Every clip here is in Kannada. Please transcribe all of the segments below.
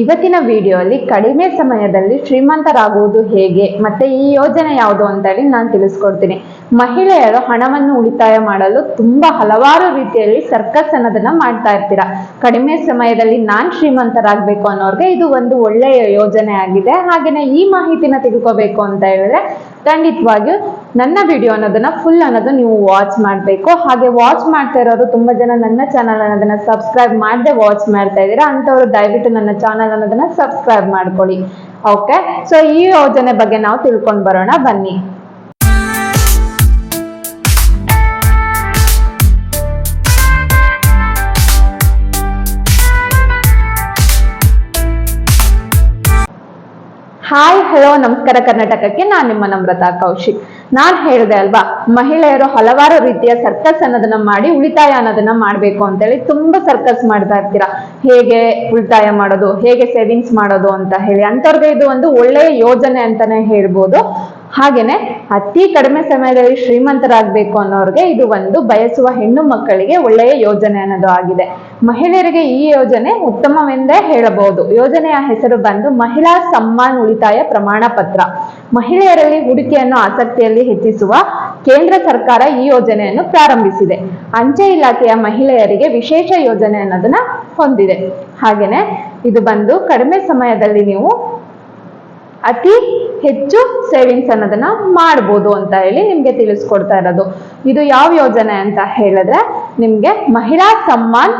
ಇವತ್ತಿನ ವಿಡಿಯೋಲಿ ಕಡಿಮೆ ಸಮಯದಲ್ಲಿ ಶ್ರೀಮಂತರಾಗುವುದು ಹೇಗೆ, ಮತ್ತೆ ಈ ಯೋಜನೆ ಯಾವುದು ಅಂತ ಹೇಳಿ ನಾನು ತಿಳಿಸ್ಕೊಡ್ತೀನಿ. ಮಹಿಳೆಯರು ಹಣವನ್ನು ಉಳಿತಾಯ ಮಾಡಲು ತುಂಬಾ ಹಲವಾರು ರೀತಿಯಲ್ಲಿ ಸರ್ಕಸ್ ಅನ್ನೋದನ್ನ ಮಾಡ್ತಾ ಇರ್ತೀರಾ. ಕಡಿಮೆ ಸಮಯದಲ್ಲಿ ನಾನ್ ಶ್ರೀಮಂತರಾಗಬೇಕು ಅನ್ನೋರ್ಗೆ ಇದು ಒಂದು ಒಳ್ಳೆಯ ಯೋಜನೆ ಆಗಿದೆ. ಹಾಗೇನೆ ಈ ಮಾಹಿತಿನ ತಿಳ್ಕೊಬೇಕು ಅಂತ ಹೇಳಿದ್ರೆ ಖಂಡಿತವಾಗಿಯೂ ನನ್ನ ವಿಡಿಯೋ ಅನ್ನೋದನ್ನ ಫುಲ್ ಅನ್ನೋದು ನೀವು ವಾಚ್ ಮಾಡಬೇಕು. ಹಾಗೆ ವಾಚ್ ಮಾಡ್ತಾ ಇರೋರು ತುಂಬಾ ಜನ ನನ್ನ ಚಾನಲ್ ಅನ್ನೋದನ್ನ ಸಬ್ಸ್ಕ್ರೈಬ್ ಮಾಡದೆ ವಾಚ್ ಮಾಡ್ತಾ ಇದ್ದೀರಾ ಅಂತವರು ದಯವಿಟ್ಟು ನನ್ನ ಚಾನಲ್ ಅನ್ನೋದನ್ನ ಸಬ್ಸ್ಕ್ರೈಬ್ ಮಾಡ್ಕೊಳ್ಳಿ. ಓಕೆ ಸೊ ಈ ಯೋಜನೆ ಬಗ್ಗೆ ನಾವು ತಿಳ್ಕೊಂಡು ಬರೋಣ. ಬನ್ನಿ. ಹಾಯ್ ಹಲೋ ನಮಸ್ಕಾರ ಕರ್ನಾಟಕಕ್ಕೆ ನಾನು ನಿಮ್ಮ ನಮ್ರತ ಕೌಶಿಕ್. ನಾನ್ ಹೇಳಿದೆ ಅಲ್ವಾ, ಮಹಿಳೆಯರು ಹಲವಾರು ರೀತಿಯ ಸರ್ಕಸ್ ಅನ್ನೋದನ್ನ ಮಾಡಿ ಉಳಿತಾಯ ಅನ್ನೋದನ್ನ ಮಾಡ್ಬೇಕು ಅಂತೇಳಿ ತುಂಬಾ ಸರ್ಕಸ್ ಮಾಡ್ತಾ ಇರ್ತೀರಾ? ಹೇಗೆ ಉಳಿತಾಯ ಮಾಡೋದು, ಹೇಗೆ ಸೇವಿಂಗ್ಸ್ ಮಾಡೋದು ಅಂತ ಹೇಳಿ ಅಂತವ್ರಿಗೆ ಇದು ಒಂದು ಒಳ್ಳೆಯ ಯೋಜನೆ ಅಂತಾನೆ ಹೇಳ್ಬೋದು. ಹಾಗೇನೆ ಅತಿ ಕಡಿಮೆ ಸಮಯದಲ್ಲಿ ಶ್ರೀಮಂತರಾಗಬೇಕು ಅನ್ನೋರಿಗೆ ಇದು ಒಂದು ಬಯಸುವ ಹೆಣ್ಣು ಮಕ್ಕಳಿಗೆ ಒಳ್ಳೆಯ ಯೋಜನೆ ಅನ್ನೋದು ಆಗಿದೆ. ಮಹಿಳೆಯರಿಗೆ ಈ ಯೋಜನೆ ಉತ್ತಮವೆಂದೇ ಹೇಳಬಹುದು. ಯೋಜನೆಯ ಹೆಸರು ಬಂದು ಮಹಿಳಾ ಸಮ್ಮಾನ್ ಉಳಿತಾಯ ಪ್ರಮಾಣ ಪತ್ರ. ಮಹಿಳೆಯರಲ್ಲಿ ಹೂಡಿಕೆಯನ್ನು ಆಸಕ್ತಿಯಲ್ಲಿ ಹೆಚ್ಚಿಸುವ ಕೇಂದ್ರ ಸರ್ಕಾರ ಈ ಯೋಜನೆಯನ್ನು ಪ್ರಾರಂಭಿಸಿದೆ. ಅಂಚೆ ಇಲಾಖೆಯ ಮಹಿಳೆಯರಿಗೆ ವಿಶೇಷ ಯೋಜನೆ ಅನ್ನೋದನ್ನ ಹೊಂದಿದೆ. ಹಾಗೇನೆ ಇದು ಬಂದು ಕಡಿಮೆ ಸಮಯದಲ್ಲಿ ನೀವು ಅತಿ ಹೆಚ್ಚು ಸೇವಿಂಗ್ಸ್ ಅನ್ನೋದನ್ನ ಮಾಡ್ಬೋದು ಅಂತ ಹೇಳಿ ನಿಮ್ಗೆ ತಿಳಿಸ್ಕೊಡ್ತಾ ಇರೋದು. ಇದು ಯಾವ ಯೋಜನೆ ಅಂತ ಹೇಳಿದ್ರೆ ನಿಮ್ಗೆ ಮಹಿಳಾ ಸಮ್ಮಾನ್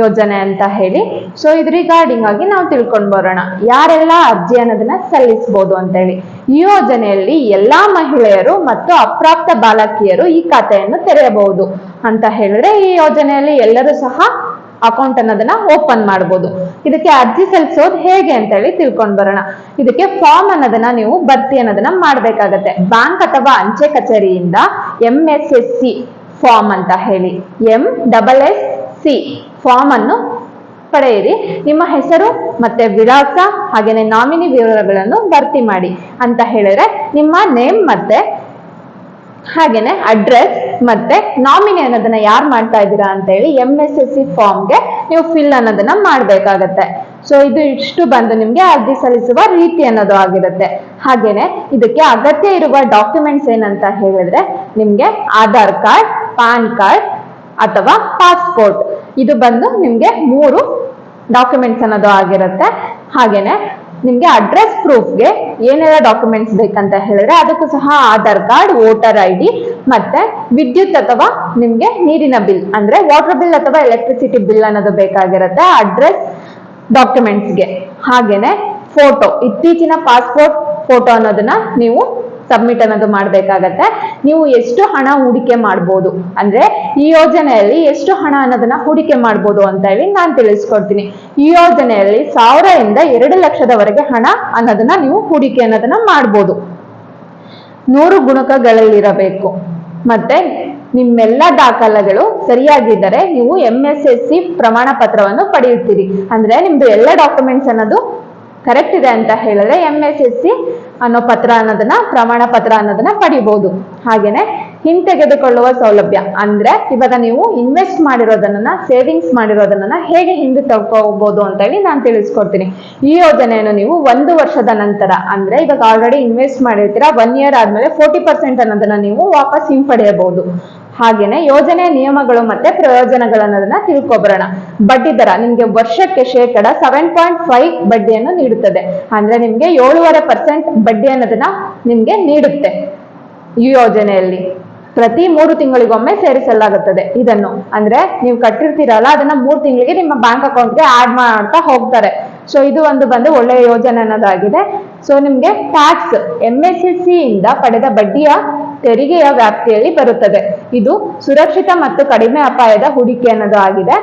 ಯೋಜನೆ ಅಂತ ಹೇಳಿ. ಸೊ ಇದು ರಿಗಾರ್ಡಿಂಗ್ ಆಗಿ ನಾವು ತಿಳ್ಕೊಂಡು ಬರೋಣ. ಯಾರೆಲ್ಲ ಅರ್ಜಿ ಅನ್ನೋದನ್ನ ಸಲ್ಲಿಸಬಹುದು ಅಂತ ಹೇಳಿ. ಈ ಯೋಜನೆಯಲ್ಲಿ ಎಲ್ಲಾ ಮಹಿಳೆಯರು ಮತ್ತು ಅಪ್ರಾಪ್ತ ಬಾಲಕಿಯರು ಈ ಖಾತೆಯನ್ನು ತೆರೆಯಬಹುದು ಅಂತ ಹೇಳಿದ್ರೆ ಈ ಯೋಜನೆಯಲ್ಲಿ ಎಲ್ಲರೂ ಸಹ ಅಕೌಂಟ್ ಅನ್ನೋದನ್ನ ಓಪನ್ ಮಾಡ್ಬೋದು. ಇದಕ್ಕೆ ಅರ್ಜಿ ಸಲ್ಲಿಸೋದು ಹೇಗೆ ಅಂತ ಹೇಳಿ ತಿಳ್ಕೊಂಡ್ ಬರೋಣ. ಇದಕ್ಕೆ ಫಾರ್ಮ್ ಅನ್ನೋದನ್ನ ನೀವು ಭರ್ತಿ ಅನ್ನೋದನ್ನ ಮಾಡ್ಬೇಕಾಗತ್ತೆ. ಬ್ಯಾಂಕ್ ಅಥವಾ ಅಂಚೆ ಕಚೇರಿಯಿಂದ M S S C form ಅಂತ ಹೇಳಿ. M double S C form ಅನ್ನು ಪಡೆಯಿರಿ. ನಿಮ್ಮ ಹೆಸರು ಮತ್ತೆ ವಿಳಾಸ ಹಾಗೇನೆ ನಾಮಿನಿ ವಿವರಗಳನ್ನು ಭರ್ತಿ ಮಾಡಿ ಅಂತ ಹೇಳಿದ್ರೆ ನಿಮ್ಮ ನೇಮ್ ಮತ್ತೆ ಹಾಗೇನೆ ಅಡ್ರೆಸ್ ಮತ್ತೆ ನಾಮಿನಿ ಅನ್ನೋದನ್ನ ಯಾರು ಮಾಡ್ತಾ ಇದ್ದೀರಾ ಅಂತ ಹೇಳಿ ಎಂ ಎಸ್ ಎಸ್ ಸಿ ಫಾರ್ಮ್ಗೆ ನೀವು ಫಿಲ್ ಅನ್ನೋದನ್ನ ಮಾಡ್ಬೇಕಾಗತ್ತೆ. ಸೊ ಇದು ಇಷ್ಟು ಬಂದು ನಿಮ್ಗೆ ಅರ್ಜಿ ಸಲ್ಲಿಸುವ ರೀತಿ ಅನ್ನೋದು ಆಗಿರುತ್ತೆ. ಹಾಗೇನೆ, ಇದಕ್ಕೆ ಅಗತ್ಯ ಇರುವ ಡಾಕ್ಯುಮೆಂಟ್ಸ್ ಏನಂತ ಹೇಳಿದ್ರೆ, ನಿಮ್ಗೆ ಆಧಾರ್ ಕಾರ್ಡ್, ಪಾನ್ ಕಾರ್ಡ್ ಅಥವಾ ಪಾಸ್ಪೋರ್ಟ್ ಇದು ಬಂದು ನಿಮ್ಗೆ ಮೂರು ಡಾಕ್ಯುಮೆಂಟ್ಸ್ ಅನ್ನೋದು ಆಗಿರುತ್ತೆ. ಹಾಗೇನೆ ನಿಮ್ಗೆ ಅಡ್ರೆಸ್ ಪ್ರೂಫ್ಗೆ ಏನೆಲ್ಲ ಡಾಕ್ಯುಮೆಂಟ್ಸ್ ಬೇಕಂತ ಹೇಳಿದ್ರೆ ಅದಕ್ಕೂ ಸಹ Aadhaar card voter I D ಮತ್ತೆ ವಿದ್ಯುತ್ ಅಥವಾ ನಿಮಗೆ ನೀರಿನ ಬಿಲ್ ಅಂದ್ರೆ ವಾಟರ್ ಬಿಲ್ ಅಥವಾ ಎಲೆಕ್ಟ್ರಿಸಿಟಿ ಬಿಲ್ ಅನ್ನೋದು ಬೇಕಾಗಿರುತ್ತೆ ಅಡ್ರೆಸ್ ಡಾಕ್ಯುಮೆಂಟ್ಸ್ಗೆ ಹಾಗೇನೆ ಫೋಟೋ ಇತ್ತೀಚಿನ ಪಾಸ್ಪೋರ್ಟ್ ಫೋಟೋ ಅನ್ನೋದನ್ನ ನೀವು ಸಬ್ಮಿಟ್ ಅನ್ನೋದು ಮಾಡ್ಬೇಕಾಗತ್ತೆ. ನೀವು ಎಷ್ಟು ಹಣ ಹೂಡಿಕೆ ಮಾಡ್ಬೋದು? ಅಂದ್ರೆ ಈ ಯೋಜನೆಯಲ್ಲಿ ಎಷ್ಟು ಹಣ ಅನ್ನೋದನ್ನ ಹೂಡಿಕೆ ಮಾಡ್ಬೋದು ಅಂತ ಹೇಳಿ ನಾನು ತಿಳಿಸ್ಕೊಡ್ತೀನಿ. ಈ ಯೋಜನೆಯಲ್ಲಿ ಸಾವಿರದಿಂದ ಎರಡು ಲಕ್ಷದವರೆಗೆ ಹಣ ಅನ್ನೋದನ್ನ ನೀವು ಹೂಡಿಕೆ ಅನ್ನೋದನ್ನ ಮಾಡ್ಬೋದು. ನೂರು ಗುಣಕಗಳಲ್ಲಿರಬೇಕು. ಮತ್ತೆ ನಿಮ್ಮೆಲ್ಲ ದಾಖಲೆಗಳು ಸರಿಯಾಗಿದ್ದರೆ ನೀವು ಎಂ ಎಸ್ ಎಸ್ ಸಿ ಪ್ರಮಾಣ ಪತ್ರವನ್ನು ಪಡೆಯುತ್ತೀರಿ. ಅಂದ್ರೆ ನಿಮ್ದು ಎಲ್ಲ ಡಾಕ್ಯುಮೆಂಟ್ಸ್ ಅನ್ನೋದು ಕರೆಕ್ಟ್ ಇದೆ ಅಂತ ಹೇಳಿದ್ರೆ ಎಂ ಎಸ್ ಎಸ್ ಸಿ ಅನ್ನೋ ಪತ್ರ ಅನ್ನೋದನ್ನ, ಪ್ರಮಾಣ ಪತ್ರ ಅನ್ನೋದನ್ನ ಪಡಿಬಹುದು ಹಾಗೇನೆ ಹಿಂತೆಗೆದುಕೊಳ್ಳುವ ಸೌಲಭ್ಯ ಅಂದ್ರೆ ಇವಾಗ ನೀವು ಇನ್ವೆಸ್ಟ್ ಮಾಡಿರೋದನ್ನ ಸೇವಿಂಗ್ಸ್ ಮಾಡಿರೋದನ್ನ ಹೇಗೆ ಹಿಂದೆ ತಗೋಬಹುದು ಅಂತ ಹೇಳಿ ನಾನು ತಿಳಿಸ್ಕೊಡ್ತೀನಿ. ಈ ಯೋಜನೆಯನ್ನು ನೀವು ಒಂದು ವರ್ಷದ ನಂತರ ಅಂದ್ರೆ ಇವಾಗ ಆಲ್ರೆಡಿ ಇನ್ವೆಸ್ಟ್ ಮಾಡಿರ್ತೀರಾ ಒನ್ ಇಯರ್ ಆದ್ಮೇಲೆ ಫೋರ್ಟಿ ಪರ್ಸೆಂಟ್ ಅನ್ನೋದನ್ನ ನೀವು ವಾಪಸ್ ಹಿಂಪಡೆಯಬಹುದು ಹಾಗೇನೆ ಯೋಜನೆ ನಿಯಮಗಳು ಮತ್ತೆ ಪ್ರಯೋಜನಗಳನ್ನೋದನ್ನ ತಿಳ್ಕೊಬರೋಣ. ಬಡ್ಡಿ ದರ ನಿಮ್ಗೆ ವರ್ಷಕ್ಕೆ ಶೇಕಡ ಸೆವೆನ್ ಪಾಯಿಂಟ್ ಫೈವ್ ಬಡ್ಡಿಯನ್ನು ನೀಡುತ್ತದೆ. ಅಂದ್ರೆ ನಿಮ್ಗೆ ಏಳುವರೆ ಪರ್ಸೆಂಟ್ ಬಡ್ಡಿ ಅನ್ನೋದನ್ನ ನಿಮ್ಗೆ ನೀಡುತ್ತೆ ಈ ಯೋಜನೆಯಲ್ಲಿ. ಪ್ರತಿ ಮೂರು ತಿಂಗಳಿಗೊಮ್ಮೆ ಸೇರಿಸಲಾಗುತ್ತದೆ ಇದನ್ನು. ಅಂದ್ರೆ ನೀವು ಕಟ್ಟಿರ್ತೀರಲ್ಲ, ಅದನ್ನ ಮೂರು ತಿಂಗಳಿಗೆ ನಿಮ್ಮ ಬ್ಯಾಂಕ್ ಅಕೌಂಟ್ಗೆ ಆಡ್ ಮಾಡ್ತಾ ಹೋಗ್ತಾರೆ. ಸೊ ಇದು ಒಂದು ಬಂದು ಒಳ್ಳೆಯ ಯೋಜನೆ ಅನ್ನೋದಾಗಿದೆ. ಸೊ ನಿಮ್ಗೆ ಟ್ಯಾಕ್ಸ್ ಎಂ ಎಸ್ ಸಿ ಇಂದ ಪಡೆದ ಬಡ್ಡಿಯ ತೆರಿಗೆಯ ವ್ಯಾಪ್ತಿಯಲ್ಲಿ ಬರುತ್ತದೆ. ಇದು ಸುರಕ್ಷಿತ ಮತ್ತು ಕಡಿಮೆ ಅಪಾಯದ ಹೂಡಿಕೆ ಅನ್ನೋದು ಆಗಿದೆ.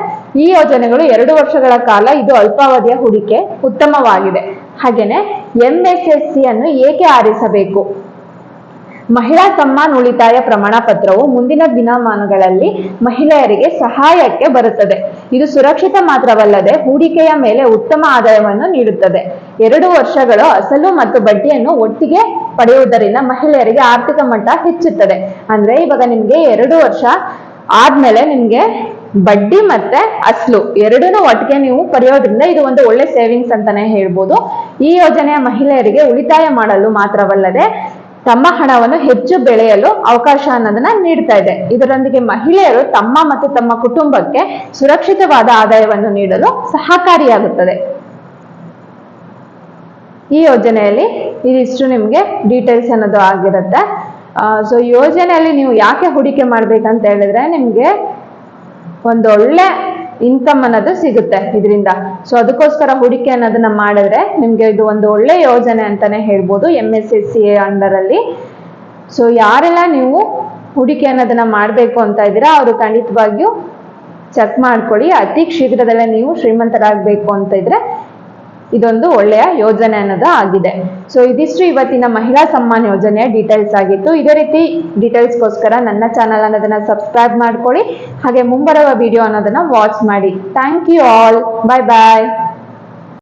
ಈ ಯೋಜನೆಗಳು ಎರಡು ವರ್ಷಗಳ ಕಾಲ ಇದು ಅಲ್ಪಾವಧಿಯ ಹೂಡಿಕೆ ಉತ್ತಮವಾಗಿದೆ. ಹಾಗೇನೆ ಎಂಎಸ್ಎಸ್ ಅನ್ನು ಏಕೆ ಆರಿಸಬೇಕು? ಮಹಿಳಾ ಸಮ್ಮಾನ್ ಉಳಿತಾಯ ಪ್ರಮಾಣ ಪತ್ರವು ಮುಂದಿನ ದಿನಮಾನಗಳಲ್ಲಿ ಮಹಿಳೆಯರಿಗೆ ಸಹಾಯಕ್ಕೆ ಬರುತ್ತದೆ. ಇದು ಸುರಕ್ಷಿತ ಮಾತ್ರವಲ್ಲದೆ ಹೂಡಿಕೆಯ ಮೇಲೆ ಉತ್ತಮ ಆದಾಯವನ್ನು ನೀಡುತ್ತದೆ. ಎರಡು ವರ್ಷಗಳು ಅಸಲು ಮತ್ತು ಬಡ್ಡಿಯನ್ನು ಒಟ್ಟಿಗೆ ಪಡೆಯುವುದರಿಂದ ಮಹಿಳೆಯರಿಗೆ ಆರ್ಥಿಕ ಮಟ್ಟ ಹೆಚ್ಚುತ್ತದೆ. ಅಂದ್ರೆ ಇವಾಗ ನಿಮ್ಗೆ ಎರಡು ವರ್ಷ ಆದ್ಮೇಲೆ ನಿಮ್ಗೆ ಬಡ್ಡಿ ಮತ್ತೆ ಅಸ್ಲು ಎರಡನ್ನೂ ಒಟ್ಟಿಗೆ ನೀವು ಪಡೆಯೋದ್ರಿಂದ ಇದು ಒಂದು ಒಳ್ಳೆ ಸೇವಿಂಗ್ಸ್ ಅಂತಾನೆ ಹೇಳ್ಬೋದು. ಈ ಯೋಜನೆಯ ಮಹಿಳೆಯರಿಗೆ ಉಳಿತಾಯ ಮಾಡಲು ಮಾತ್ರವಲ್ಲದೆ ತಮ್ಮ ಹಣವನ್ನು ಹೆಚ್ಚು ಬೆಳೆಯಲು ಅವಕಾಶ ಅನ್ನೋದನ್ನ ನೀಡ್ತಾ ಇದೆ. ಇದರೊಂದಿಗೆ ಮಹಿಳೆಯರು ತಮ್ಮ ಮತ್ತು ತಮ್ಮ ಕುಟುಂಬಕ್ಕೆ ಸುರಕ್ಷಿತವಾದ ಆದಾಯವನ್ನು ನೀಡಲು ಸಹಕಾರಿಯಾಗುತ್ತದೆ. ಈ ಯೋಜನೆಯಲ್ಲಿ ಇದಿಷ್ಟು ನಿಮಗೆ ಡೀಟೇಲ್ಸ್ ಅನ್ನೋದು ಆಗಿರುತ್ತೆ. ಸೊ ಯೋಜನೆಯಲ್ಲಿ ನೀವು ಯಾಕೆ ಹೂಡಿಕೆ ಮಾಡ್ಬೇಕಂತ ಹೇಳಿದ್ರೆ ನಿಮಗೆ ಒಂದು ಒಳ್ಳೆ ಇನ್ಕಮ್ ಅನ್ನೋದು ಸಿಗುತ್ತೆ ಇದರಿಂದ. ಸೊ ಅದಕ್ಕೋಸ್ಕರ ಹೂಡಿಕೆ ಅನ್ನೋದನ್ನ ಮಾಡಿದ್ರೆ ನಿಮಗೆ ಇದು ಒಂದು ಒಳ್ಳೆ ಯೋಜನೆ ಅಂತಾನೆ ಹೇಳ್ಬೋದು M S S C under ಅಲ್ಲಿ. ಸೊ ಯಾರೆಲ್ಲ ನೀವು ಹೂಡಿಕೆ ಅನ್ನೋದನ್ನ ಮಾಡಬೇಕು ಅಂತ ಇದ್ದೀರಾ, ಅವರು ಖಂಡಿತವಾಗಿಯೂ ಚೆಕ್ ಮಾಡ್ಕೊಳ್ಳಿ. ಅತಿ ಶೀಘ್ರದಲ್ಲೇ ನೀವು ಶ್ರೀಮಂತರಾಗಬೇಕು ಅಂತ ಇದ್ರೆ ಇದೊಂದು ಒಳ್ಳೆಯ ಯೋಜನೆ ಅನ್ನೋದು ಆಗಿದೆ. ಸೊ ಇದಿಷ್ಟು ಇವತ್ತಿನ ಮಹಿಳಾ ಸಮ್ಮಾನ್ ಯೋಜನೆಯ ಡೀಟೇಲ್ಸ್ ಆಗಿತ್ತು. ಇದೇ ರೀತಿ ಡೀಟೇಲ್ಸ್ಗೋಸ್ಕರ ನನ್ನ ಚಾನಲ್ ಅನ್ನೋದನ್ನ ಸಬ್ಸ್ಕ್ರೈಬ್ ಮಾಡ್ಕೊಳ್ಳಿ. ಹಾಗೆ ಮುಂಬರುವ ವಿಡಿಯೋ ಅನ್ನೋದನ್ನ ವಾಚ್ ಮಾಡಿ. Thank you all bye bye